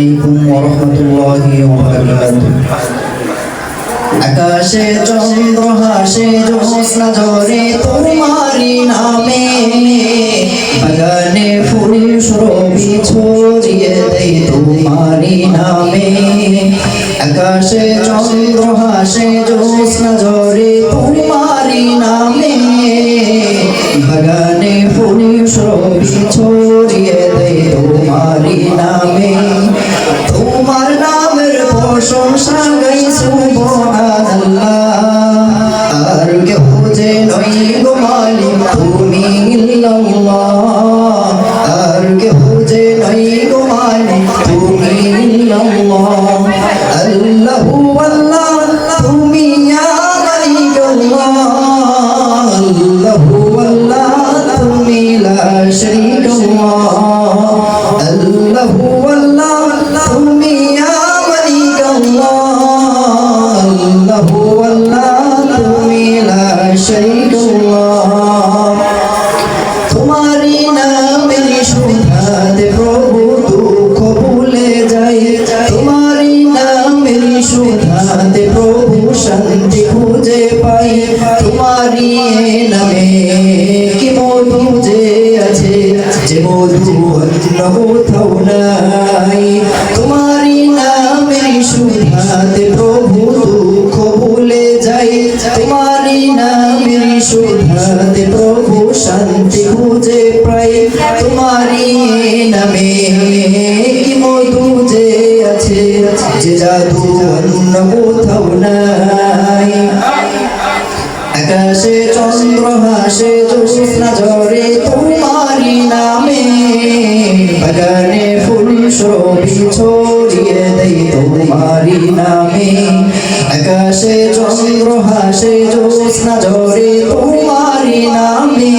আলাইকুম ওয়া বারাকাতুহু আকাশে চন্দ্র, হাসে জ্যোৎস্না ঝরে তোমারি নামে। বাগানে ফুল সুরভি ছড়িয়ে দেই তোমারি নামে। আকাশে চন্দ্র, হাসে জ্যোৎস্না ঝরে তোমারি আল্লাহু আল্লাহ তুমি ইয়া মালিক আল্লাহ তোমারি নামের সুধাতে প্রভু শান্তি খুঁজে পাই। তোমারি নামে কি মধু যে আছে, যে মধু অন্য কোথাও নাই। তোমারি নামের সুধাতে প্রভু দুঃখ ভুলে যাই তোমারি নামের সুধাতে প্রভু শান্তি খুঁজে প্রায় তোমারি নামে আকাশে চন্দ্র, হাসে জ্যোৎস্না ঝরে তোমারি নামে। বাগানে ফুল শোভি ছড়িয়ে দেই তোমারি নামে। আকাশে চন্দ্র, হাসে জ্যোৎস্না ঝরে তোমারি নামে।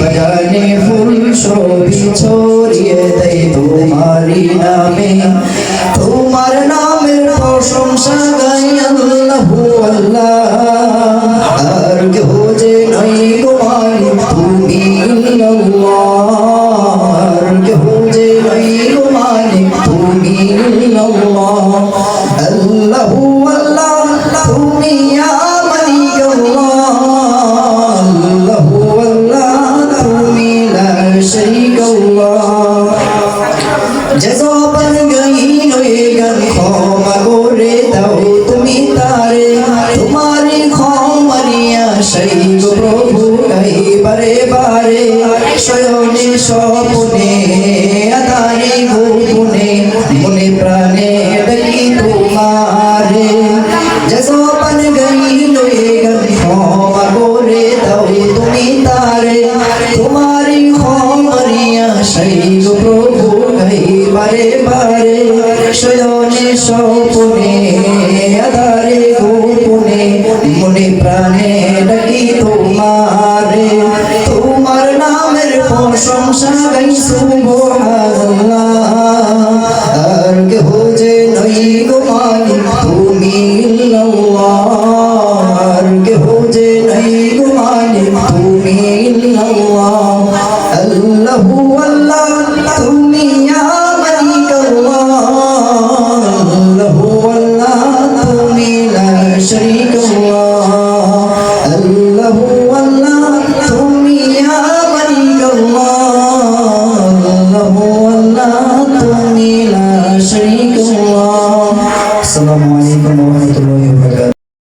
বাগানে ফুল শোভি ছড়িয়ে আল্লাহু আল্লাহ তুমি মালিক আল্লাহ। আল্লাহু আল্লাহ তুমি লা শরীক আল্লাহ। যে জবান গাইল এ গান ক্ষমা করে দাও তুমি তারে। তোমারি ক্ষমারিয়া গো প্রভু গাই বারে। বারে শয়নে স্বপনে জবান গাইল ক্ষমা করে দাও তুমি তারে তোমারি ক্ষমারিয়া গো প্রভু গাই বারে বারে শয়নে স্বপনে আধারে গোপনে মনে প্রাণে ডাকি তোমারে তোমার নামের প্রশংসা গাই আল্লাহু